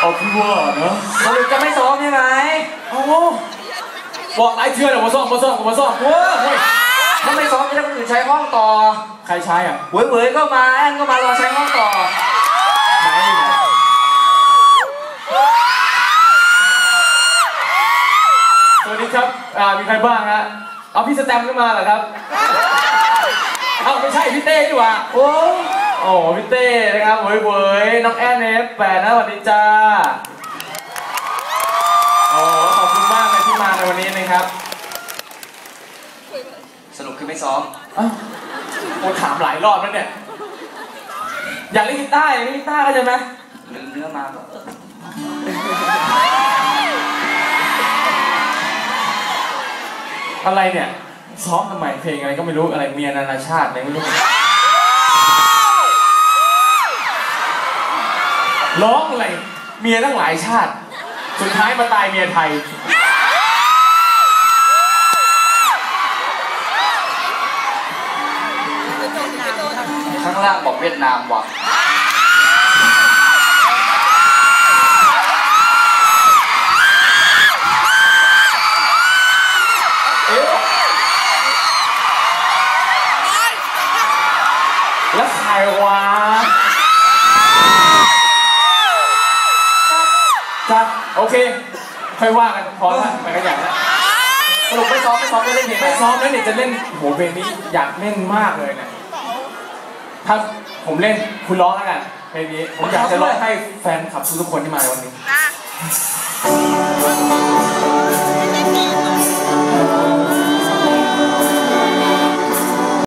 เอาพี่ว่าเนอะสรุปจะไม่ซ้อมใช่ไหมโอ้บอกหลายเทื่อแล้วมาซ่อมมาซ่อมมาซ่อมเว้ยเฮ้ยถ้าไม่ซ้อมจะได้คนอื่นใช้ห้องต่อ ใครใช้อะเว้ยๆก็มาแอนก็มารอใช้ห้องต่อไหนอยู่ไหนสวัสดีครับ อ่า มีใครบ้างฮะ เอาพี่สแตมป์ขึ้นมาเหรอครับ เอ้าไม่ใช่พี่เต้ดีกว่า โอ้ โอ้พี่เต้นะครับเว้ยเว้ยน้องแอนเอฟแปดนะสวัสดีจ้าโอ้ขอบคุณมากเลยที่มาในวันนี้นะครับสรุปคือไม่ซ้อมอ้าวโอ้ถามหลายรอบแล้วเนี่ย อยากเล่นกีตาร์อยากเล่นกีตาร์เข้าใจไหมลืมเนื้อมาก็เอออะไรเนี่ย ซ้อมทำไมเพลงอะไรก็ไม่รู้อะไรเมียนานาชาติอะไรไม่รู้ ร้องอะไร เมียตั้งหลายชาติ สุดท้ายมาตายเมียไทย ข้างล่างบอกเวียดนามว่ะเอ๊ะแล้วใครวะ โอเค ค่อยว่ากันพอละไปกันอย่างละสรุปไม่ซ้อมไม่ซ้อมจะเล่นเพลงไหนไม่ซ้อมแล้วเนี่ยจะเล่นโหเพลงนี้อยากเล่นมากเลยเนี่ยถ้าผมเล่นคุณร้องแล้วกันเพลงนี้ผมอยากจะร้องให้แฟนคลับทุกๆคนที่มาในวันนี้อะ